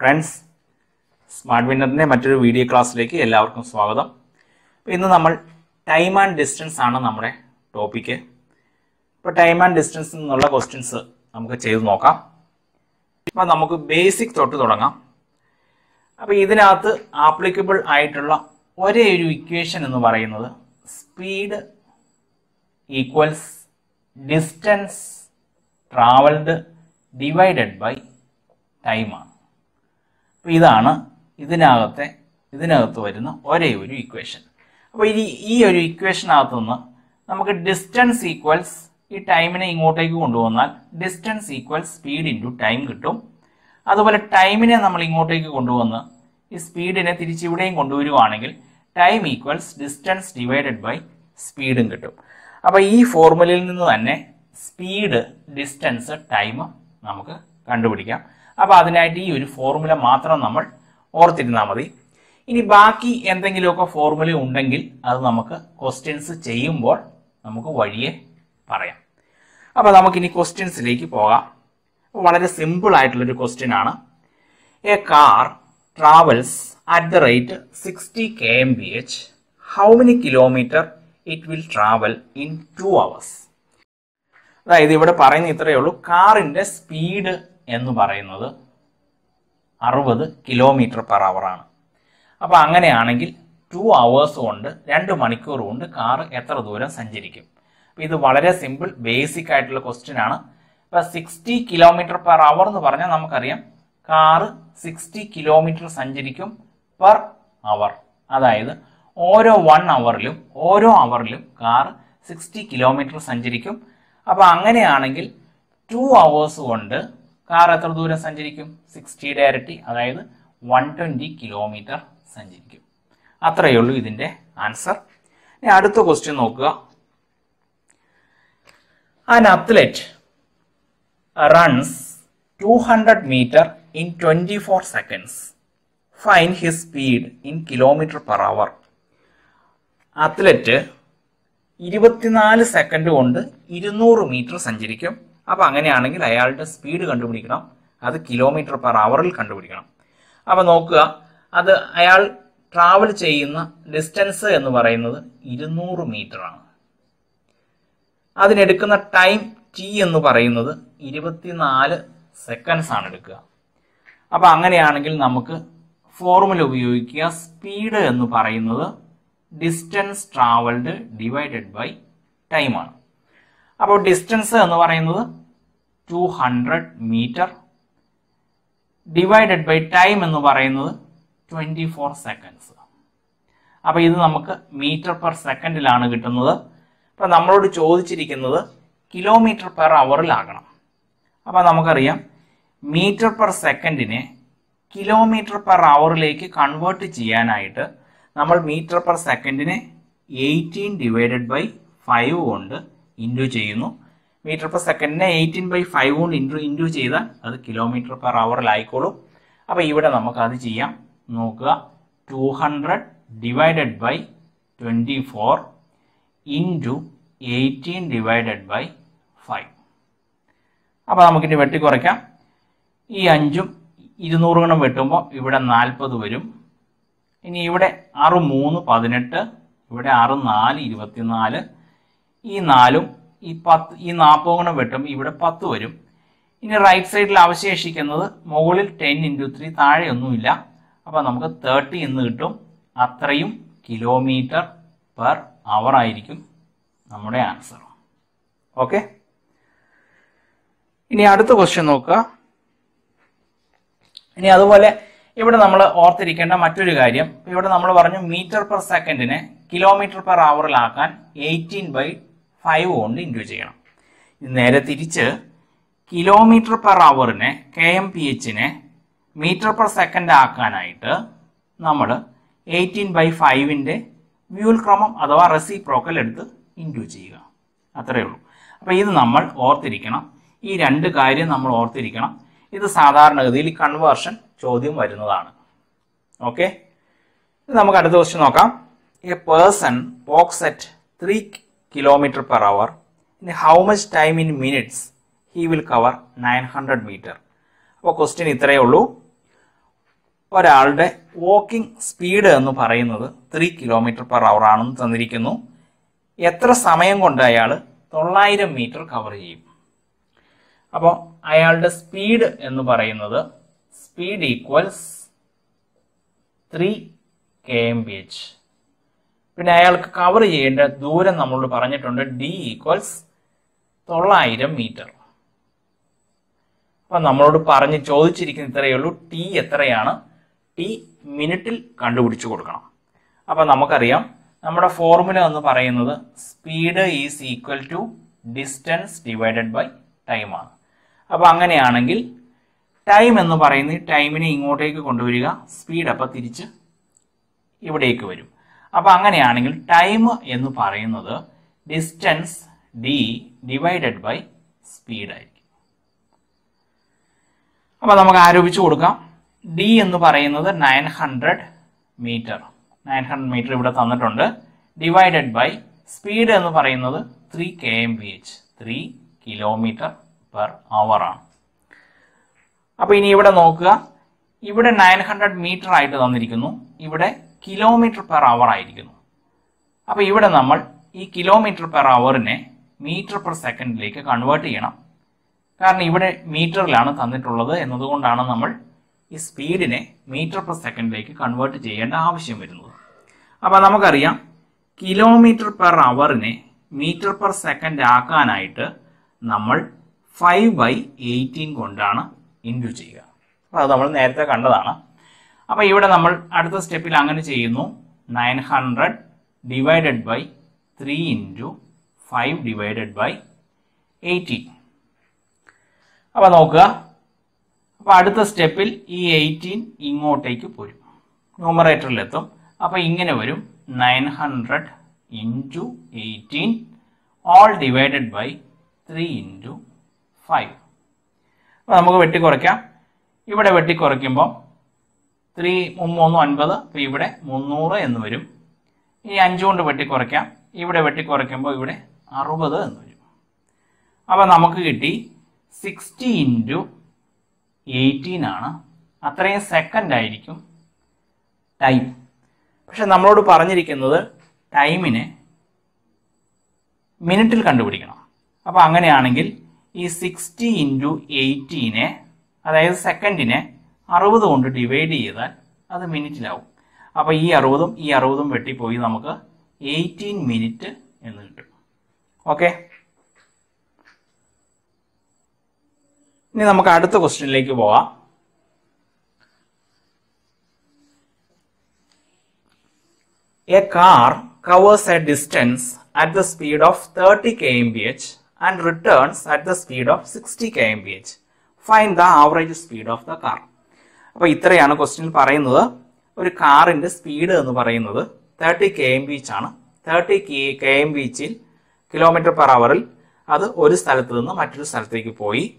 Friends smart വിന്നറിന്റെ മറ്റൊരു video ക്ലാസ്സിലേക്ക് എല്ലാവർക്കും സ്വാഗതം. ഇന്ന് നമ്മൾ ടൈം ആൻഡ് ഡിസ്റ്റൻസ് ആണ് നമ്മുടെ ടോപ്പിക്ക് ഇപ്പോൾ ടൈം ആൻഡ് ഡിസ്റ്റൻസ് എന്നുള്ള ക്വസ്റ്റ്യൻസ് നമുക്ക് ചെയ്തു നോക്കാം. ഇപ്പം നമുക്ക് ബേസിക് തൊട്ട് തുടങ്ങാം. അപ്പോൾ ഇതിനകത്ത് ആപ്ലിക്കബിൾ ആയിട്ടുള്ള ഒരേ ഒരു ഇക്വേഷൻ എന്ന് പറയുന്നത് speed equals distance travelled divided by ടൈമാണ് അപ്പോൾ ഇതാണ് ഇതിനകത്തെ ഇതിനകത്ത് വരുന്ന ഒരേ ഒരു ഇക്വേഷൻ അപ്പോൾ ഇനി ഈ ഒരു ഇക്വേഷനകത്തു നിന്ന് നമുക്ക് ഡിസ്റ്റൻസ് ഈക്വൽസ് ഈ ടൈമിനെ ഇങ്ങോട്ടേക്ക് കൊണ്ടുവന്നാൽ distance equals speed into time കിട്ടും. അതുപോലെ ടൈമിനെ നമ്മൾ ഇങ്ങോട്ടേക്ക് കൊണ്ടുവന്ന് ഈ സ്പീഡിനെ തിരിച്ച് ഇവിടെയും കൊണ്ടുവരുവാണെങ്കിൽ time equals distance divided by സ്പീഡും കിട്ടും. അപ്പോൾ ഈ ഫോർമുലയിൽ നിന്ന് തന്നെ സ്പീഡ് ഡിസ്റ്റൻസ് ടൈം നമുക്ക് കണ്ടുപിടിക്കാം. അപ്പോൾ അതിനായിട്ട് ഈ ഒരു ഫോർമുല മാത്രം നമ്മൾ ഓർത്തിരുന്നാൽ മതി. ഇനി ബാക്കി എന്തെങ്കിലുമൊക്കെ ഫോർമുല ഉണ്ടെങ്കിൽ അത് നമുക്ക് ക്വസ്റ്റ്യൻസ് ചെയ്യുമ്പോൾ നമുക്ക് വഴിയെ പറയാം. അപ്പോൾ നമുക്കിനി ക്വസ്റ്റ്യൻസിലേക്ക് പോകാം. വളരെ സിമ്പിൾ ആയിട്ടുള്ളൊരു ക്വസ്റ്റ്യൻ ആണ്. A car travels at the rate sixty K M B H how many kilometer it will travel in two hours അതായത് ഇവിടെ പറയുന്ന ഇത്രയേ ഉള്ളൂ. കാറിന്റെ സ്പീഡ് എന്ന് പറയുന്നത് അറുപത് കിലോമീറ്റർ പെർ അവർ ആണ്. അപ്പോൾ അങ്ങനെയാണെങ്കിൽ ടു അവേഴ്സ് കൊണ്ട് രണ്ട് മണിക്കൂർ കൊണ്ട് കാർ എത്ര ദൂരം സഞ്ചരിക്കും? അപ്പോൾ ഇത് വളരെ സിമ്പിൾ ബേസിക് ആയിട്ടുള്ള ക്വസ്റ്റ്യൻ ആണ്. ഇപ്പോൾ സിക്സ്റ്റി കിലോമീറ്റർ പെർ അവർ എന്ന് പറഞ്ഞാൽ നമുക്കറിയാം കാറ് സിക്സ്റ്റി കിലോമീറ്റർ സഞ്ചരിക്കും പെർ അവർ അതായത് ഓരോ വൺ അവറിലും ഓരോ അവറിലും കാർ സിക്സ്റ്റി കിലോമീറ്റർ സഞ്ചരിക്കും. അപ്പോൾ അങ്ങനെയാണെങ്കിൽ ടു അവേഴ്സ് കൊണ്ട് കാർ എത്ര ദൂരം സഞ്ചരിക്കും? സിക്സ്റ്റിയുടെ ഇരട്ടി അതായത് വൺ ട്വന്റി കിലോമീറ്റർ സഞ്ചരിക്കും. അത്രയേ ഉള്ളൂ ഇതിന്റെ ആൻസർ ഇനി അടുത്ത ക്വസ്റ്റ്യൻ നോക്കുക. An athlete runs two hundred meter in twenty four seconds find his speed in kilometer per hour athlete ഇരുപത്തിനാല് സെക്കൻഡ് കൊണ്ട് ഇരുന്നൂറ് മീറ്റർ സഞ്ചരിക്കും. അപ്പോൾ അങ്ങനെയാണെങ്കിൽ അയാളുടെ സ്പീഡ് കണ്ടുപിടിക്കണം. അത് കിലോമീറ്റർ പെർ അവറിൽ കണ്ടുപിടിക്കണം. അപ്പോൾ നോക്കുക അത് അയാൾ ട്രാവൽ ചെയ്യുന്ന ഡിസ്റ്റൻസ് എന്ന് പറയുന്നത് ഇരുന്നൂറ് ആണ്. അതിനെടുക്കുന്ന ടൈം ടി എന്ന് പറയുന്നത് ഇരുപത്തിനാല് സെക്കൻഡ്സ് ആണ് എടുക്കുക. അപ്പോൾ അങ്ങനെയാണെങ്കിൽ നമുക്ക് ഫോർമുല ഉപയോഗിക്കുക. സ്പീഡ് എന്ന് പറയുന്നത് ഡിസ്റ്റൻസ് ട്രാവൽഡ് ഡിവൈഡഡ് ബൈ ടൈമാണ് അപ്പോൾ ഡിസ്റ്റൻസ് എന്ന് പറയുന്നത് two hundred meter divided by time എന്ന് പറയുന്നത് ട്വന്റി ഫോർ സെക്കൻഡ്സ് അപ്പോൾ ഇത് നമുക്ക് മീറ്റർ പെർ സെക്കൻഡിലാണ് കിട്ടുന്നത്. അപ്പോൾ നമ്മളോട് ചോദിച്ചിരിക്കുന്നത് കിലോമീറ്റർ പെർ അവറിലാകണം അപ്പോൾ നമുക്കറിയാം മീറ്റർ പെർ സെക്കൻഡിനെ കിലോമീറ്റർ പെർ അവറിലേക്ക് കൺവേർട്ട് ചെയ്യാനായിട്ട് നമ്മൾ മീറ്റർ പെർ സെക്കൻഡിനെ എയ്റ്റീൻ ഡിവൈഡഡ് ബൈ ഫൈവ് കൊണ്ട് ഇന്റു ചെയ്യുന്നു. മീറ്റർ പെർ സെക്കൻഡിനെ എയ്റ്റീൻ ബൈ ഫൈവ് കൊണ്ട് ഇന്റു ഇന്റു ചെയ്താൽ അത് കിലോമീറ്റർ പെർ അവറിലായിക്കോളും അപ്പോൾ ഇവിടെ നമുക്ക് അത് ചെയ്യാം. നോക്കുക. Two hundred divided by twenty four into eighteen divided by five അപ്പോൾ നമുക്കിനി വെട്ടിക്കുറയ്ക്കാം ഈ അഞ്ചും ഇരുന്നൂറ് ഗണം വെട്ടുമ്പോൾ ഇവിടെ നാൽപ്പത് വരും. ഇനി ഇവിടെ ആറ് മൂന്ന് പതിനെട്ട് ഇവിടെ ആറ് നാല് ഇരുപത്തിനാല്. ഈ നാലും ഈ പത്ത് ഈ നാൽപ്പത് ഗുണം വെട്ടും ഇവിടെ പത്ത് വരും. ഇനി റൈറ്റ് സൈഡിൽ അവശേഷിക്കുന്നത് മുകളിൽ ടെൻ ഇന്റു ത്രീ താഴെയൊന്നുമില്ല അപ്പോൾ നമുക്ക് തേർട്ടി എന്ന് കിട്ടും. അത്രയും കിലോമീറ്റർ പെർ അവർ ആയിരിക്കും നമ്മുടെ ആൻസർ ഓക്കെ ഇനി അടുത്ത ക്വസ്റ്റ്യൻ നോക്കുക. ഇനി അതുപോലെ ഇവിടെ നമ്മൾ ഓർത്തിരിക്കേണ്ട മറ്റൊരു കാര്യം. ഇവിടെ നമ്മൾ പറഞ്ഞു മീറ്റർ പെർ സെക്കൻഡിനെ കിലോമീറ്റർ പെർ അവറിലാക്കാൻ എയ്റ്റീൻ ബൈ ഫൈവ് കൊണ്ട് ഇന്റു ചെയ്യണം. നേരെ തിരിച്ച് കിലോമീറ്റർ പെർ അവറിനെ കെ എം പി എച്ചിനെ മീറ്റർ പെർ സെക്കൻഡ് ആക്കാനായിട്ട് നമ്മൾ എയ്റ്റീൻ ബൈ ഫൈവിന്റെ വ്യൂൽ ക്രമം അഥവാ റെസിപ്രോക്കൽ എടുത്ത് ഇന്റു ചെയ്യുക. അത്രയേ ഉള്ളൂ. അപ്പോൾ ഇത് നമ്മൾ ഓർത്തിരിക്കണം. ഈ രണ്ട് കാര്യം നമ്മൾ ഓർത്തിരിക്കണം. ഇത് സാധാരണഗതിയിൽ കൺവേർഷൻ ചോദ്യം വരുന്നതാണ്. ഓക്കെ നമുക്ക് അടുത്ത ക്വസ്റ്റ്യൻ നോക്കാം. A person പോക്സെറ്റ് three per hour in how much time in minutes he will cover nine hundred meter അപ്പോൾ ക്വസ്റ്റ്യൻ ഇത്രയേ ഉള്ളൂ. ഒരാളുടെ വാക്കിംഗ് സ്പീഡ് എന്ന് പറയുന്നത് ത്രീ കിലോമീറ്റർ പെർ അവർ ആണെന്ന് തന്നിരിക്കുന്നു. എത്ര സമയം കൊണ്ട് അയാൾ തൊള്ളായിരം മീറ്റർ കവർ ചെയ്യും? അപ്പോൾ അയാളുടെ സ്പീഡ് എന്ന് പറയുന്നത് speed equals three K M B H പിന്നെ അയാൾക്ക് കവർ ചെയ്യേണ്ട ദൂരം നമ്മളോട് പറഞ്ഞിട്ടുണ്ട് ഡി ഈക്വൽസ് തൊള്ളായിരം മീറ്റർ അപ്പൊ നമ്മളോട് പറഞ്ഞ് ചോദിച്ചിരിക്കുന്ന ഇത്രയേ ഉള്ളൂ. ടി എത്രയാണ്? ടി മിനിറ്റിൽ കണ്ടുപിടിച്ചു കൊടുക്കണം. അപ്പൊ നമുക്കറിയാം നമ്മുടെ ഫോർമുല എന്ന് പറയുന്നത് speed is equal to distance divided by time ആണ്. അപ്പൊ അങ്ങനെയാണെങ്കിൽ ടൈം എന്ന് പറയുന്നത് ടൈമിനെ ഇങ്ങോട്ടേക്ക് കൊണ്ടുവരിക. സ്പീഡ് അപ്പൊ തിരിച്ച് ഇവിടേക്ക് വരും. അപ്പൊ അങ്ങനെയാണെങ്കിൽ ടൈം എന്ന് പറയുന്നത് distance D divided by speed ആയിരിക്കും. അപ്പൊ നമുക്ക് ആരോപിച്ചു കൊടുക്കാം. ഡി എന്ന് പറയുന്നത് nine hundred meter. Nine hundred meter ഇവിടെ തന്നിട്ടുണ്ട്. ഡിവൈഡഡ് ബൈ സ്പീഡ് എന്ന് പറയുന്നത് three K M B H three kilometer per hour ആണ്. അപ്പൊ ഇനി ഇവിടെ നോക്കുക. ഇവിടെ നയൻ ഹൺഡ്രഡ് മീറ്റർ ആയിട്ട് തന്നിരിക്കുന്നു. ഇവിടെ കിലോമീറ്റർ പെർ അവർ ആയിരിക്കുന്നു. അപ്പോൾ ഇവിടെ നമ്മൾ ഈ കിലോമീറ്റർ പെർ അവറിനെ മീറ്റർ പെർ സെക്കൻഡിലേക്ക് കൺവേർട്ട് ചെയ്യണം. കാരണം ഇവിടെ മീറ്ററിലാണ് തന്നിട്ടുള്ളത് എന്നതുകൊണ്ടാണ് നമ്മൾ ഈ സ്പീഡിനെ മീറ്റർ പെർ സെക്കൻഡിലേക്ക് കൺവേർട്ട് ചെയ്യേണ്ട ആവശ്യം വരുന്നത്. അപ്പോൾ നമുക്കറിയാം കിലോമീറ്റർ പെർ അവറിനെ മീറ്റർ പെർ സെക്കൻഡ് ആക്കാനായിട്ട് നമ്മൾ ഫൈവ് ബൈ എയ്റ്റീൻ കൊണ്ടാണ് ഇൻഡ്യൂ ചെയ്യുക. അപ്പോൾ അത് നമ്മൾ നേരത്തെ കണ്ടതാണ്. അപ്പോൾ ഇവിടെ നമ്മൾ അടുത്ത സ്റ്റെപ്പിൽ അങ്ങനെ ചെയ്യുന്നു. Nine hundred divided by three into five divided by eighteen അപ്പോൾ നോക്കുക. അപ്പോൾ അടുത്ത സ്റ്റെപ്പിൽ ഈ എയ്റ്റീൻ ഇങ്ങോട്ടേക്ക് പോരും. ന്യൂമറേറ്ററിലെത്തും. അപ്പോൾ ഇങ്ങനെ വരും. Nine hundred into eighteen all divided by three into five. അപ്പോൾ നമുക്ക് വെട്ടിക്കുറയ്ക്കാം. ഇവിടെ വെട്ടിക്കുറയ്ക്കുമ്പോൾ ത്രീ മൂന്ന് ഒൻപത് അപ്പോൾ ഇവിടെ മുന്നൂറ് എന്ന് വരും. ഈ അഞ്ച് കൊണ്ട് വെട്ടിക്കുറയ്ക്കാം. ഇവിടെ വെട്ടിക്കുറയ്ക്കുമ്പോൾ ഇവിടെ അറുപത് എന്ന് വരും. അപ്പോൾ നമുക്ക് കിട്ടി സിക്സ്റ്റി ഇന്റു എയ്റ്റീൻ ആണ്. അത്രയും സെക്കൻഡ് ആയിരിക്കും ടൈം പക്ഷെ നമ്മളോട് പറഞ്ഞിരിക്കുന്നത് ടൈമിനെ മിനിറ്റിൽ കണ്ടുപിടിക്കണം. അപ്പോൾ അങ്ങനെയാണെങ്കിൽ ഈ സിക്സ്റ്റി ഇന്റു എയ്റ്റീനെ അതായത് സെക്കൻഡിനെ അറുപത് കൊണ്ട് ഡിവൈഡ് ചെയ്താൽ അത് മിനിറ്റിലാവും അപ്പോൾ ഈ അറുപതും ഈ അറുപതും വെട്ടിപ്പോയി നമുക്ക് എയ്റ്റീൻ മിനിറ്റ് എന്ന് കിട്ടും. ഓക്കെ ഇനി നമുക്ക് അടുത്ത ക്വസ്റ്റ്യനിലേക്ക് പോവാം. A car covers a distance at the speed of thirty K M P H and returns at the speed of sixty K M P H find the average speed of the car അപ്പോൾ ഇത്രയാണ് ക്വസ്റ്റ്യനിൽ പറയുന്നത്. ഒരു കാറിന്റെ speed എന്ന് പറയുന്നത് thirty K M B ആണ് thirty K M P kilometre per അവറിൽ അത് ഒരു സ്ഥലത്ത് നിന്ന് മറ്റൊരു സ്ഥലത്തേക്ക് പോയി.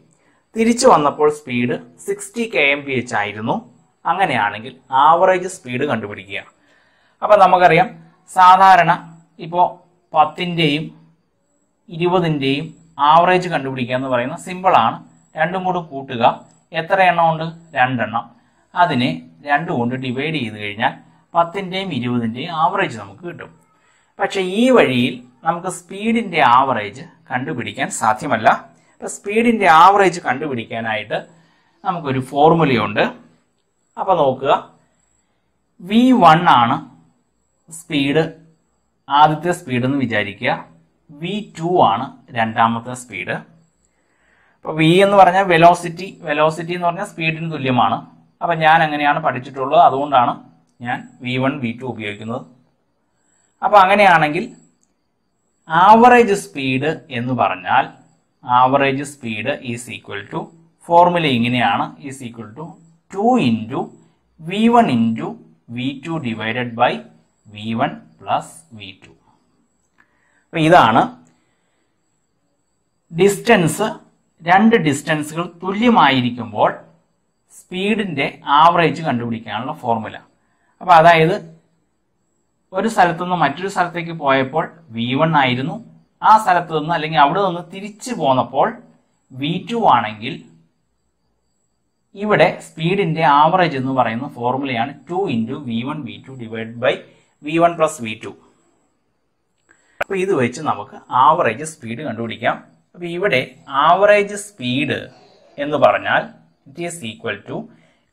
തിരിച്ചു വന്നപ്പോൾ speed sixty K M P H ആയിരുന്നു. അങ്ങനെയാണെങ്കിൽ ആവറേജ് സ്പീഡ് കണ്ടുപിടിക്കുക. അപ്പോൾ നമുക്കറിയാം സാധാരണ ഇപ്പോൾ പത്തിന്റെയും ഇരുപതിന്റെയും ആവറേജ് കണ്ടുപിടിക്കുക എന്ന് പറയുന്നത് സിമ്പിളാണ് രണ്ടും കൂടെ കൂട്ടുക. എത്ര എണ്ണം ഉണ്ട്? രണ്ടെണ്ണം. അതിനെ രണ്ട് കൊണ്ട് ഡിവൈഡ് ചെയ്ത് കഴിഞ്ഞാൽ പത്തിന്റെയും ഇരുപതിന്റെയും ആവറേജ് നമുക്ക് കിട്ടും. പക്ഷേ ഈ വഴിയിൽ നമുക്ക് സ്പീഡിന്റെ ആവറേജ് കണ്ടുപിടിക്കാൻ സാധ്യമല്ല. അപ്പം സ്പീഡിന്റെ ആവറേജ് കണ്ടുപിടിക്കാനായിട്ട് നമുക്കൊരു ഫോർമുലയുണ്ട് അപ്പോൾ നോക്കുക. വി വൺ ആണ് സ്പീഡ് ആദ്യത്തെ സ്പീഡ് എന്ന് വിചാരിക്കുക. വി ടു ആണ് രണ്ടാമത്തെ സ്പീഡ് അപ്പോൾ വി എന്ന് പറഞ്ഞാൽ വെലോസിറ്റി വെലോസിറ്റി എന്ന് പറഞ്ഞാൽ സ്പീഡിന് തുല്യമാണ്. അപ്പം ഞാൻ അങ്ങനെയാണ് പഠിച്ചിട്ടുള്ളത്? അതുകൊണ്ടാണ് ഞാൻ വി വൺ വി ടു ഉപയോഗിക്കുന്നത്. അപ്പോൾ അങ്ങനെയാണെങ്കിൽ ആവറേജ് സ്പീഡ് എന്ന് പറഞ്ഞാൽ average speed is equal to formula ഇങ്ങനെയാണ്. Is equal to two into V one into V two divided by V one plus V two അപ്പം ഇതാണ് ഡിസ്റ്റൻസ് രണ്ട് ഡിസ്റ്റൻസുകൾ തുല്യമായിരിക്കുമ്പോൾ സ്പീഡിന്റെ ആവറേജ് കണ്ടുപിടിക്കാനുള്ള ഫോർമുല. അപ്പോൾ അതായത് ഒരു സ്ഥലത്തു നിന്ന് മറ്റൊരു സ്ഥലത്തേക്ക് പോയപ്പോൾ വി വൺ ആയിരുന്നു. ആ സ്ഥലത്ത് നിന്ന് അല്ലെങ്കിൽ അവിടെ നിന്ന് തിരിച്ചു പോന്നപ്പോൾ വി ടു ആണെങ്കിൽ ഇവിടെ സ്പീഡിന്റെ ആവറേജ് എന്ന് പറയുന്ന ഫോർമുലയാണ് two into V one V two divide by V one plus V two അപ്പൊ ഇത് വെച്ച് നമുക്ക് ആവറേജ് സ്പീഡ് കണ്ടുപിടിക്കാം. അപ്പോൾ ഇവിടെ ആവറേജ് സ്പീഡ് എന്ന് പറഞ്ഞാൽ ഇറ്റ് ഈസ് ഈക്വൽ ടു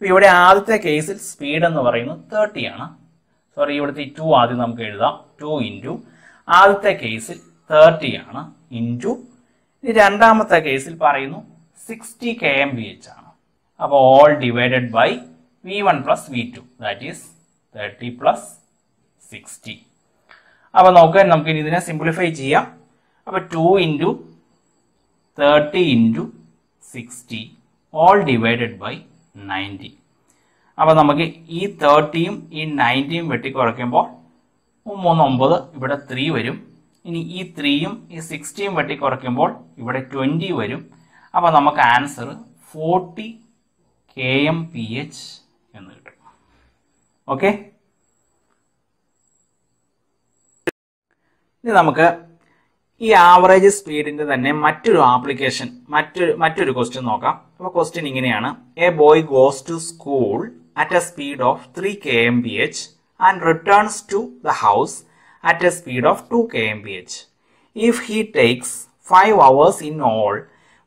ഇവിടെ ആദ്യത്തെ കേസിൽ സ്പീഡ് എന്ന് പറയുന്നത് തേർട്ടി ആണ്. സോറി ഇവിടുത്തെ ടു ആദ്യം നമുക്ക് എഴുതാം. ടു ഇന്റു ആദ്യത്തെ കേസിൽ തേർട്ടി ആണ്. ഇന്റു ഇനി രണ്ടാമത്തെ കേസിൽ പറയുന്നു sixty K M B H ആണ്. അപ്പോൾ all divided by V one plus V two that is thirty plus sixty അപ്പോൾ നോക്കാൻ നമുക്ക് ഇനി ഇതിനെ സിംപ്ലിഫൈ ചെയ്യാം. അപ്പോൾ two into thirty into sixty all divided by ninety അപ്പോൾ നമുക്ക് ഈ തേർട്ടിയും ഈ നയന്റിയും വെട്ടിക്കുറയ്ക്കുമ്പോൾ മൂന്ന് ഒമ്പത് ഇവിടെ ത്രീ വരും. ഇനി ഈ ത്രീയും ഈ സിക്സ്റ്റിയും വെട്ടിക്കുറയ്ക്കുമ്പോൾ ഇവിടെ ട്വന്റി വരും. അപ്പോൾ നമുക്ക് answer forty K M P H എന്ന് കിട്ടും. ഓക്കെ ഇനി നമുക്ക് ഈ ആവറേജ് സ്പീഡിന്റെ തന്നെ മറ്റൊരു ആപ്ലിക്കേഷൻ മറ്റൊരു മറ്റൊരു ക്വസ്റ്റ്യൻ നോക്കാം. അപ്പോൾ ക്വസ്റ്റ്യൻ ഇങ്ങനെയാണ്. A boy goes to school at a speed of three K M B H and returns to the house at a speed of two K M B H if he takes five hours in all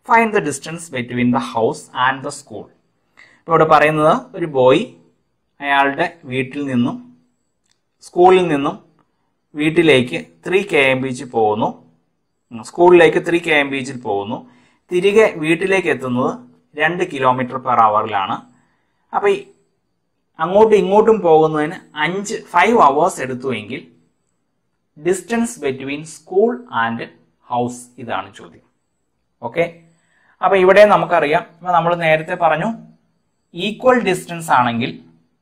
find the distance between the house and the school ഇപ്പോൾ ഇവിടെ പറയുന്നത് ഒരു boy അയാളുടെ വീട്ടിൽ നിന്നും സ്കൂളിൽ നിന്നും വീട്ടിലേക്ക് three K M B H പോകുന്നു സ്കൂളിലേക്ക് ത്രീ കെ എം ബീച്ചിൽ പോകുന്നു. തിരികെ വീട്ടിലേക്ക് എത്തുന്നത് രണ്ട് കിലോമീറ്റർ പെർ അവറിലാണ്. അപ്പോൾ ഈ അങ്ങോട്ടും ഇങ്ങോട്ടും പോകുന്നതിന് അഞ്ച് five hours എടുത്തുവെങ്കിൽ distance between school and house ഇതാണ് ചോദ്യം. ഓക്കെ അപ്പോൾ ഇവിടെ നമുക്കറിയാം. ഇപ്പം നമ്മൾ നേരത്തെ പറഞ്ഞു ഈക്വൽ ഡിസ്റ്റൻസ് ആണെങ്കിൽ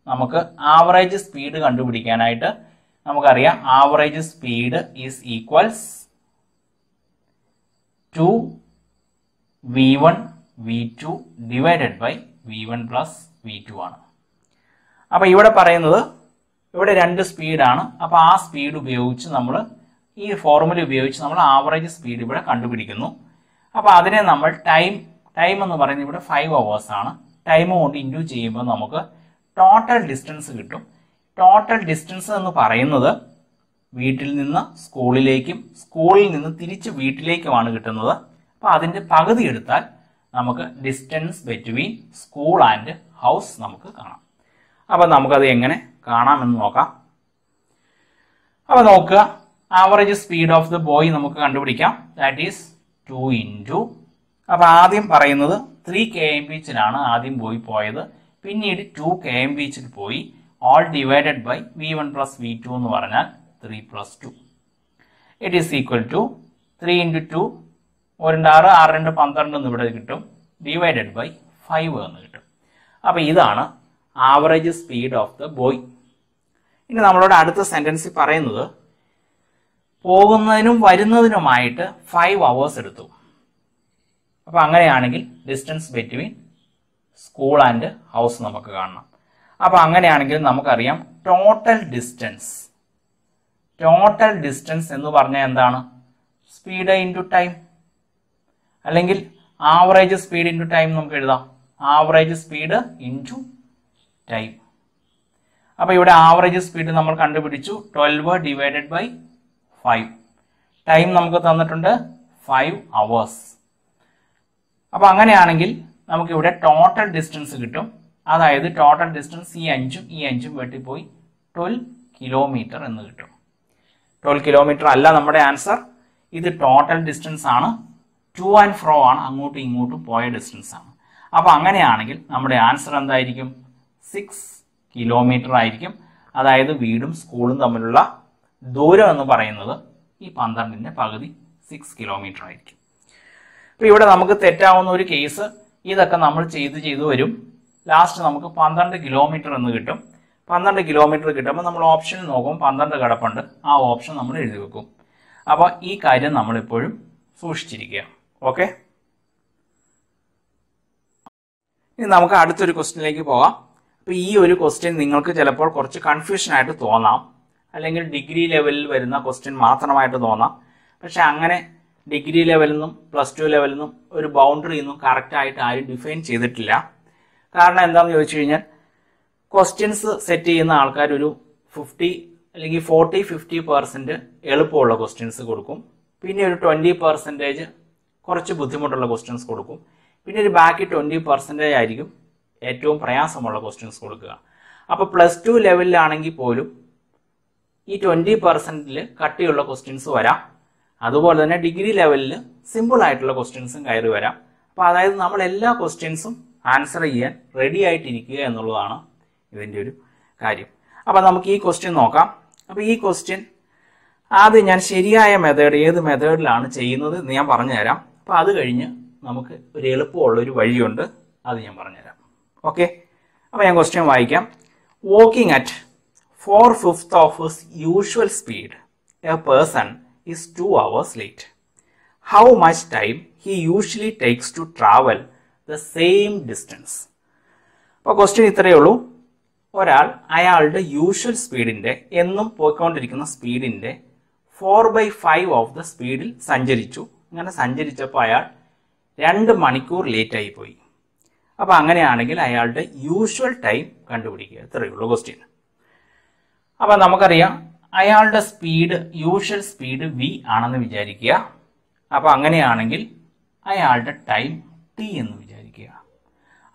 നമുക്ക് ആവറേജ് സ്പീഡ് കണ്ടുപിടിക്കാനായിട്ട് നമുക്കറിയാം. Average speed is equals to V one V two divided by V one plus V two ആണ്. അപ്പോൾ ഇവിടെ പറയുന്നത് ഇവിടെ രണ്ട് സ്പീഡാണ് അപ്പോൾ ആ സ്പീഡ് ഉപയോഗിച്ച് നമ്മൾ ഈ ഫോർമുല ഉപയോഗിച്ച് നമ്മൾ ആവറേജ് സ്പീഡ് ഇവിടെ കണ്ടുപിടിക്കുന്നു. അപ്പോൾ അതിനെ നമ്മൾ ടൈം ടൈം എന്ന് പറയുന്നത് ഇവിടെ ഫൈവ് അവേഴ്സ് ആണ്. ടൈം കൊണ്ട് ഇൻഡ്യൂ ചെയ്യുമ്പോൾ നമുക്ക് ടോട്ടൽ ഡിസ്റ്റൻസ് കിട്ടും. ടോട്ടൽ ഡിസ്റ്റൻസ് എന്ന് പറയുന്നത് വീട്ടിൽ നിന്ന് സ്കൂളിലേക്കും സ്കൂളിൽ നിന്ന് തിരിച്ച് വീട്ടിലേക്കുമാണ് കിട്ടുന്നത്. അപ്പോൾ അതിന്റെ പകുതി എടുത്താൽ നമുക്ക് distance between school and house നമുക്ക് കാണാം. അപ്പോൾ നമുക്കത് എങ്ങനെ കാണാമെന്ന് നോക്കാം. അപ്പോൾ നോക്കുക. Average speed of the boy നമുക്ക് കണ്ടുപിടിക്കാം. ദാറ്റ് ഈസ് ടു ഇന്റു അപ്പോൾ ആദ്യം പറയുന്നത് ത്രീ കെ എം ബീച്ചിലാണ് ആദ്യം പോയി പോയത്. പിന്നീട് ടു കെ എം ബീച്ചിൽ പോയി. All divided by V one plus V two എന്ന് പറഞ്ഞാൽ three plus two it is equal to three into two ഒരു ആറ് ആറ് രണ്ട് പന്ത്രണ്ട് എന്ന് ഇവിടെ കിട്ടും. ഡിവൈഡഡ് ബൈ ഫൈവ് എന്ന് കിട്ടും. അപ്പോൾ ഇതാണ് average speed of the boy ഇനി നമ്മളോട് അടുത്ത സെന്റൻസിൽ പറയുന്നത് പോകുന്നതിനും വരുന്നതിനുമായിട്ട് ഫൈവ് അവേഴ്സ് എടുത്തു. അപ്പോൾ അങ്ങനെയാണെങ്കിൽ distance between school and house നമുക്ക് കാണണം. അപ്പോൾ അങ്ങനെയാണെങ്കിൽ നമുക്കറിയാം ടോട്ടൽ ഡിസ്റ്റൻസ് ടോട്ടൽ ഡിസ്റ്റൻസ് എന്ന് പറഞ്ഞാൽ എന്താണ്? സ്പീഡ് ഇന്റു ടൈം അല്ലെങ്കിൽ ആവറേജ് സ്പീഡ് ഇന്റു ടൈം നമുക്ക് എഴുതാം. ആവറേജ് സ്പീഡ് ഇന്റു ടൈം അപ്പോൾ ഇവിടെ ആവറേജ് സ്പീഡ് നമ്മൾ കണ്ടുപിടിച്ചു. Twelve divided by five time നമുക്ക് തന്നിട്ടുണ്ട് ഫൈവ് അവേഴ്സ് അപ്പോൾ അങ്ങനെയാണെങ്കിൽ നമുക്കിവിടെ ടോട്ടൽ ഡിസ്റ്റൻസ് കിട്ടും. അതായത് ടോട്ടൽ ഡിസ്റ്റൻസ് ഈ അഞ്ചും ഈ അഞ്ചും വെട്ടിപ്പോയി. ട്വൽവ് കിലോമീറ്റർ എന്ന് കിട്ടും. ട്വൽവ് കിലോമീറ്റർ അല്ല നമ്മുടെ ആൻസർ ഇത് ടോട്ടൽ ഡിസ്റ്റൻസ് ആണ്. ടു ആൻഡ് ഫ്രോ ആണ്. അങ്ങോട്ടും ഇങ്ങോട്ടും പോയ ഡിസ്റ്റൻസ് ആണ്. അപ്പോൾ അങ്ങനെയാണെങ്കിൽ നമ്മുടെ ആൻസർ എന്തായിരിക്കും? സിക്സ് കിലോമീറ്റർ ആയിരിക്കും. അതായത് വീടും സ്കൂളും തമ്മിലുള്ള ദൂരം എന്ന് പറയുന്നത് ഈ പന്ത്രണ്ടിന്റെ പകുതി സിക്സ് കിലോമീറ്റർ ആയിരിക്കും. അപ്പോൾ ഇവിടെ നമുക്ക് തെറ്റാവുന്ന ഒരു കേസ് ഇതൊക്കെ നമ്മൾ ചെയ്ത് ചെയ്ത് വരും. ലാസ്റ്റ് നമുക്ക് പന്ത്രണ്ട് കിലോമീറ്റർ എന്ന് കിട്ടും. പന്ത്രണ്ട് കിലോമീറ്റർ കിട്ടുമ്പോൾ നമ്മൾ ഓപ്ഷൻ നോക്കും. പന്ത്രണ്ട് കിടപ്പുണ്ട്. ആ ഓപ്ഷൻ നമ്മൾ എഴുതി വെക്കും. അപ്പോൾ ഈ കാര്യം നമ്മളെപ്പോഴും സൂക്ഷിച്ചിരിക്കുക. ഓക്കെ ഇനി നമുക്ക് അടുത്തൊരു ക്വസ്റ്റ്യനിലേക്ക് പോകാം. അപ്പോൾ ഈ ഒരു ക്വസ്റ്റ്യൻ നിങ്ങൾക്ക് ചിലപ്പോൾ കുറച്ച് കൺഫ്യൂഷൻ ആയിട്ട് തോന്നാം. അല്ലെങ്കിൽ ഡിഗ്രി ലെവലിൽ വരുന്ന ക്വസ്റ്റ്യൻ മാത്രമായിട്ട് തോന്നാം. പക്ഷെ അങ്ങനെ ഡിഗ്രി ലെവലിൽ നിന്നും പ്ലസ് ടു ലെവലിൽ നിന്നും ഒരു ബൗണ്ടറി ഒന്നും കറക്റ്റായിട്ട് ആരും ഡിഫൈൻ ചെയ്തിട്ടില്ല. കാരണം എന്താണെന്ന് ചോദിച്ചു കഴിഞ്ഞാൽ ക്വസ്റ്റ്യൻസ് സെറ്റ് ചെയ്യുന്ന ആൾക്കാർ ഒരു ഫിഫ്റ്റി അല്ലെങ്കിൽ ഫോർട്ടി ഫിഫ്റ്റി പെർസെന്റ് എളുപ്പമുള്ള ക്വസ്റ്റ്യൻസ് കൊടുക്കും. പിന്നെ ഒരു ട്വന്റി പെർസെന്റേജ് കുറച്ച് ബുദ്ധിമുട്ടുള്ള ക്വസ്റ്റ്യൻസ് കൊടുക്കും. പിന്നെ ഒരു ബാക്കി ട്വന്റി പെർസെന്റേജ് ആയിരിക്കും ഏറ്റവും പ്രയാസമുള്ള ക്വസ്റ്റ്യൻസ് കൊടുക്കുക. അപ്പോൾ പ്ലസ് ടു ലെവലിലാണെങ്കിൽ പോലും ഈ ട്വന്റി പെർസെന്റിൽ കട്ടിയുള്ള ക്വസ്റ്റ്യൻസ് വരാം. അതുപോലെ തന്നെ ഡിഗ്രി ലെവലിൽ സിമ്പിൾ ആയിട്ടുള്ള ക്വസ്റ്റ്യൻസും കയറി വരാം. അപ്പോൾ അതായത് നമ്മൾ എല്ലാ ക്വസ്റ്റ്യൻസും ആൻസർ ചെയ്യാൻ റെഡി ആയിട്ടിരിക്കുക എന്നുള്ളതാണ് ഇതിന്റെ ഒരു കാര്യം. അപ്പോൾ നമുക്ക് ഈ ക്വസ്റ്റ്യൻ നോക്കാം. അപ്പോൾ ഈ ക്വസ്റ്റ്യൻ ആദ്യം ഞാൻ ശരിയായ മെത്തേഡ് ഏത് മെത്തേഡിലാണ് ചെയ്യുന്നത് എന്ന് ഞാൻ പറഞ്ഞുതരാം. അപ്പോൾ അത് കഴിഞ്ഞ് നമുക്ക് ഒരു എളുപ്പമുള്ളൊരു വഴിയുണ്ട്. അത് ഞാൻ പറഞ്ഞുതരാം. ഓക്കെ അപ്പോൾ ഞാൻ ക്വസ്റ്റ്യൻ വായിക്കാം. Walking at four fifth of his usual speed, a person is two hours late. How much time he usually takes to travel the same distance? അപ്പോൾ ക്വസ്റ്റ്യൻ ഇത്രയേ ഉള്ളൂ. ഒരാൾ അയാളുടെ യൂഷ്വൽ സ്പീഡിന്റെ എന്നും പോയിക്കൊണ്ടിരിക്കുന്ന സ്പീഡിന്റെ four by five of the സ്പീഡിൽ സഞ്ചരിച്ചു. അങ്ങനെ സഞ്ചരിച്ചപ്പോൾ അയാൾ രണ്ട് മണിക്കൂർ ലേറ്റ് ആയി പോയി. അപ്പോൾ അങ്ങനെയാണെങ്കിൽ അയാളുടെ യൂഷ്വൽ ടൈം കണ്ടുപിടിക്കുക. ഇത്രയേ ഉള്ളൂ ക്വസ്റ്റ്യൻ അപ്പോൾ നമുക്കറിയാം അയാളുടെ സ്പീഡ് യൂഷ്വൽ സ്പീഡ് വി ആണെന്ന് വിചാരിക്കുക. അപ്പോൾ അങ്ങനെയാണെങ്കിൽ അയാളുടെ ടൈം ടി എന്ന് വിചാരിക്കുക.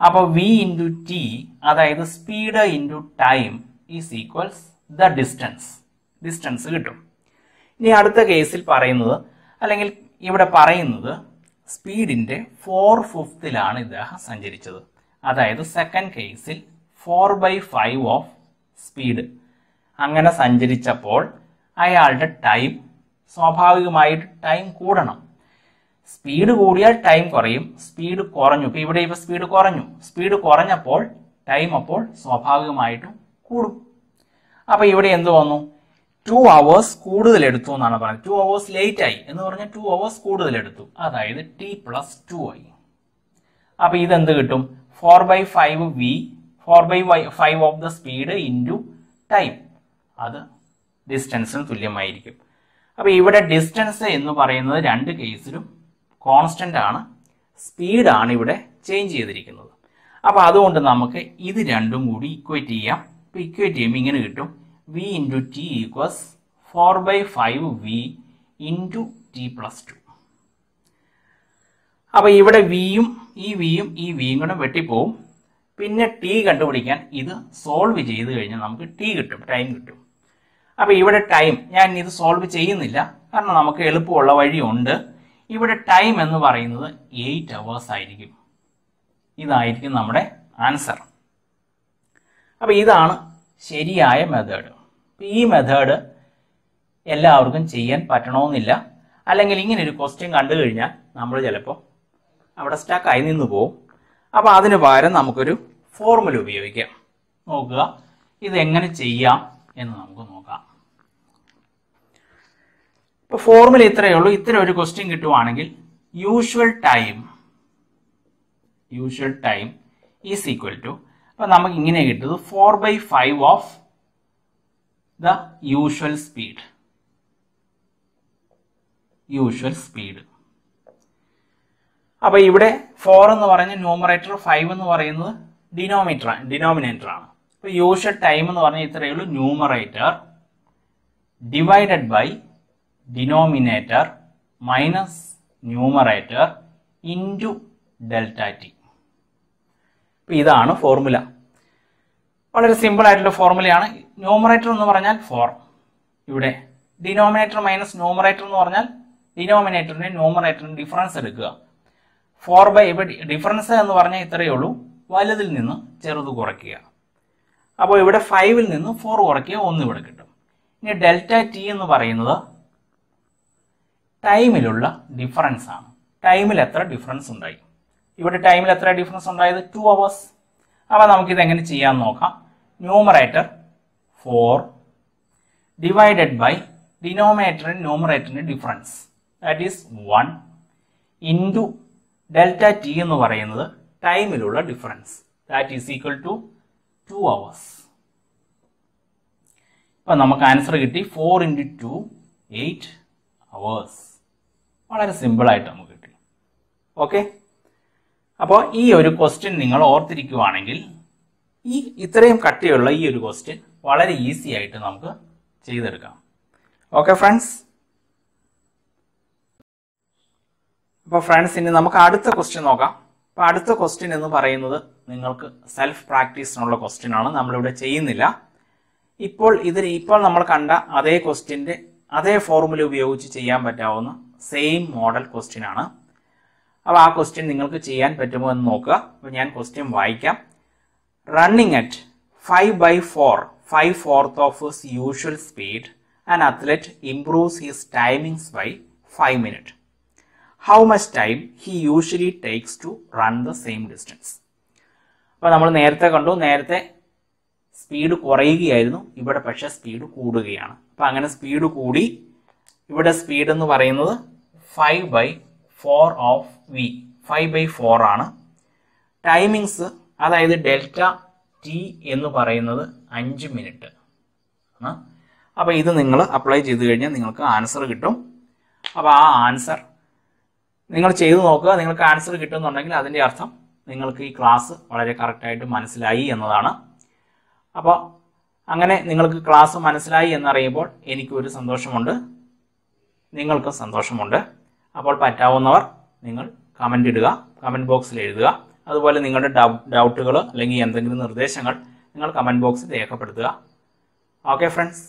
അപ്പൊ വി ഇന്റു ടി അതായത് speed into time is equals the distance distance കിട്ടും. ഇനി അടുത്ത കേസിൽ പറയുന്നത് അല്ലെങ്കിൽ ഇവിടെ പറയുന്നത് സ്പീഡിന്റെ ഫോർ ഫിഫ്തിലാണ് ഇദ്ദേഹം സഞ്ചരിച്ചത്. അതായത് സെക്കൻഡ് കേസിൽ four by five of speed അങ്ങനെ സഞ്ചരിച്ചപ്പോൾ അയാളുടെ ടൈം സ്വാഭാവികമായിട്ട് ടൈം കൂടണം. സ്പീഡ് കൂടിയാൽ ടൈം കുറയും സ്പീഡ് കുറഞ്ഞു. ഇപ്പൊ ഇവിടെ ഇപ്പൊ സ്പീഡ് കുറഞ്ഞു. സ്പീഡ് കുറഞ്ഞപ്പോൾ ടൈം അപ്പോൾ സ്വാഭാവികമായിട്ടും കൂടും. അപ്പൊ ഇവിടെ എന്ത് വന്നു? ടു അവേഴ്സ് കൂടുതൽ എടുത്തു എന്നാണ് പറയുന്നത് ടു അവേഴ്സ് ലേറ്റ് ആയി. എന്ന് പറഞ്ഞാൽ ടു അവേഴ്സ് കൂടുതൽ എടുത്തു അതായത് ടി പ്ലസ് ടു ആയി. അപ്പൊ ഇതെന്ത് കിട്ടും? Four by five V four by five of the speed into time അത് ഡിസ്റ്റൻസിന് തുല്യമായിരിക്കും. അപ്പൊ ഇവിടെ ഡിസ്റ്റൻസ് എന്ന് പറയുന്നത് രണ്ട് കേസിലും കോൺസ്റ്റന്റ് ആണ് സ്പീഡാണ് ഇവിടെ ചേഞ്ച് ചെയ്തിരിക്കുന്നത്. അപ്പോൾ അതുകൊണ്ട് നമുക്ക് ഇത് രണ്ടും കൂടി ഇക്വേറ്റ് ചെയ്യാം. അപ്പം ഇക്വേറ്റ് ചെയ്യുമ്പോൾ ഇങ്ങനെ കിട്ടും. V into T equals four by five V into T plus two അപ്പം ഇവിടെ വിയും ഈ വിയും ഈ വിയും കൂടെ വെട്ടിപ്പോവും. പിന്നെ ടി കണ്ടുപിടിക്കാൻ ഇത് സോൾവ് ചെയ്ത് കഴിഞ്ഞാൽ നമുക്ക് ടി കിട്ടും ടൈം കിട്ടും. അപ്പോൾ ഇവിടെ ടൈം ഞാൻ ഇത് സോൾവ് ചെയ്യുന്നില്ല. കാരണം നമുക്ക് എളുപ്പമുള്ള വഴിയുണ്ട്. ഇവിടെ ടൈം എന്ന് പറയുന്നത് എയ്റ്റ് അവേഴ്സ് ആയിരിക്കും. ഇതായിരിക്കും നമ്മുടെ ആൻസർ അപ്പോൾ ഇതാണ് ശരിയായ മെത്തേഡ് ഈ മെത്തേഡ് എല്ലാവർക്കും ചെയ്യാൻ പറ്റണമെന്നില്ല അല്ലെങ്കിൽ ഇങ്ങനെ ഒരു ക്വസ്റ്റ്യൻ കണ്ടു കഴിഞ്ഞാൽ നമ്മൾ ചിലപ്പോൾ അവിടെ സ്റ്റാക്കായി നിന്ന് പോകും അപ്പോൾ അതിന് പകരം നമുക്കൊരു ഫോർമുല ഉപയോഗിക്കാം. നോക്കുക ഇതെങ്ങനെ ചെയ്യാം എന്ന് നമുക്ക് നോക്കാം. ഇപ്പോൾ ഫോർമുല ഇത്രയേ ഉള്ളൂ. ഇത്ര ഒരു ക്വസ്റ്റ്യൻ കിട്ടുവാണെങ്കിൽ usual time usual time is equal to അപ്പോൾ നമുക്ക് ഇങ്ങനെ കിട്ടുന്നത് four by five of the usual speed usual speed അപ്പൊ ഇവിടെ ഫോർ എന്ന് പറഞ്ഞ ന്യൂമറേറ്റർ ഫൈവ് എന്ന് പറയുന്നത് ഡിനോമീറ്റർ ഡിനോമിനേറ്റർ ആണ്. അപ്പൊ യൂഷ്വൽ ടൈം എന്ന് പറഞ്ഞാൽ ഇത്രയേ ഉള്ളൂ. Numerator divided by denominator minus numerator into delta T അപ്പോൾ ഇതാണ് ഫോർമുല വളരെ സിമ്പിൾ ആയിട്ടുള്ള ഫോർമുലയാണ് ന്യൂമറേറ്റർ എന്ന് പറഞ്ഞാൽ ഫോർ ഇവിടെ ഡിനോമിനേറ്റർ മൈനസ് ന്യൂമറേറ്റർ എന്ന് പറഞ്ഞാൽ ഡിനോമിനേറ്ററിന്റെ ന്യൂമറേറ്ററിന് ഡിഫറൻസ് എടുക്കുക. ഫോർ ബൈ ഇവിടെ ഡിഫറൻസ് എന്ന് പറഞ്ഞാൽ ഇത്രയേ ഉള്ളൂ. വലുതിൽ നിന്ന് ചെറുത് കുറയ്ക്കുക. അപ്പോൾ ഇവിടെ ഫൈവിൽ നിന്ന് ഫോർ കുറയ്ക്കുക. ഒന്ന് ഇവിടെ കിട്ടും. ഇനി ഡെൽറ്റ ടി എന്ന് പറയുന്നത് ടൈമിലുള്ള ഡിഫറൻസ് ആണ്. ടൈമിൽ എത്ര ഡിഫറൻസ് ഉണ്ടായി? ഇവിടെ ടൈമിൽ എത്ര ഡിഫറൻസ് ഉണ്ടായത്? ടു അവേഴ്സ് അപ്പോൾ നമുക്കിത് എങ്ങനെ ചെയ്യാൻ നോക്കാം. ന്യൂമറേറ്റർ ഫോർ ഡിവൈഡഡ് ബൈ ഡിനോമിനേറ്ററിന് ന്യൂമറേറ്ററിന് difference that is one into delta T എന്ന് പറയുന്നത് ടൈമിലുള്ള difference that is equal to two hours ഇപ്പം നമുക്ക് ആൻസർ കിട്ടി. Four into two eight hours വളരെ സിമ്പിളായിട്ട് നമുക്ക് കിട്ടി ഓക്കെ അപ്പോൾ ഈ ഒരു ക്വസ്റ്റ്യൻ നിങ്ങൾ ഓർത്തിരിക്കുവാണെങ്കിൽ ഈ ഇത്രയും കട്ടിയുള്ള ഈ ഒരു ക്വസ്റ്റ്യൻ വളരെ ഈസി ആയിട്ട് നമുക്ക് ചെയ്തെടുക്കാം. ഓക്കെ ഫ്രണ്ട്സ് അപ്പോൾ ഫ്രണ്ട്സ് ഇനി നമുക്ക് അടുത്ത ക്വസ്റ്റ്യൻ നോക്കാം. അപ്പോൾ അടുത്ത ക്വസ്റ്റ്യൻ എന്ന് പറയുന്നത് നിങ്ങൾക്ക് സെൽഫ് പ്രാക്ടീസിനുള്ള ക്വസ്റ്റ്യൻ ആണ്. നമ്മളിവിടെ ചെയ്യുന്നില്ല. ഇപ്പോൾ ഇതിന് ഇപ്പോൾ നമ്മൾ കണ്ട അതേ ക്വസ്റ്റ്യന്റെ അതേ ഫോർമുല ഉപയോഗിച്ച് ചെയ്യാൻ പറ്റാവുന്ന സെയിം മോഡൽ ക്വസ്റ്റ്യൻ ആണ്. അപ്പോൾ ആ ക്വസ്റ്റ്യൻ നിങ്ങൾക്ക് ചെയ്യാൻ പറ്റുമോ എന്ന് നോക്കുക. അപ്പോൾ ഞാൻ ക്വസ്റ്റ്യൻ വായിക്കാം. Running at five by four five fourth of his usual speed an athlete improves his timings by five minute how much time he usually takes to run the same distance അപ്പോൾ നമ്മൾ നേരത്തെ കണ്ടു നേരത്തെ speed കുറയുകയായിരുന്നു. ഇവിടെ പക്ഷേ speed കൂടുകയാണ്. അപ്പം അങ്ങനെ സ്പീഡ് കൂടി. ഇവിടെ സ്പീഡ് എന്ന് പറയുന്നത് five by four of V five by four ആണ്. ടൈമിങ്സ് അതായത് ഡെൽറ്റ ടി എന്ന് പറയുന്നത് അഞ്ച് മിനിറ്റ് അപ്പോൾ ഇത് നിങ്ങൾ അപ്ലൈ ചെയ്ത് കഴിഞ്ഞാൽ നിങ്ങൾക്ക് ആൻസർ കിട്ടും. അപ്പോൾ ആ ആൻസർ നിങ്ങൾ ചെയ്തു നോക്കുക. നിങ്ങൾക്ക് ആൻസർ കിട്ടുന്നുണ്ടെങ്കിൽ അതിന്റെ അർത്ഥം നിങ്ങൾക്ക് ഈ ക്ലാസ് വളരെ കറക്റ്റായിട്ട് മനസ്സിലായി എന്നതാണ്. അപ്പോൾ അങ്ങനെ നിങ്ങൾക്ക് ക്ലാസ് മനസ്സിലായി എന്നറിയുമ്പോൾ എനിക്കൊരു സന്തോഷമുണ്ട്. നിങ്ങൾക്കും സന്തോഷമുണ്ട്. അപ്പോൾ പറ്റാവുന്നവർ നിങ്ങൾ കമന്റ് ഇടുക കമന്റ് ബോക്സിൽ എഴുതുക. അതുപോലെ നിങ്ങളുടെ ഡൗട്ടുകൾ അല്ലെങ്കിൽ എന്തെങ്കിലും നിർദ്ദേശങ്ങൾ നിങ്ങൾ കമന്റ് ബോക്സിൽ രേഖപ്പെടുത്തുക. Okay friends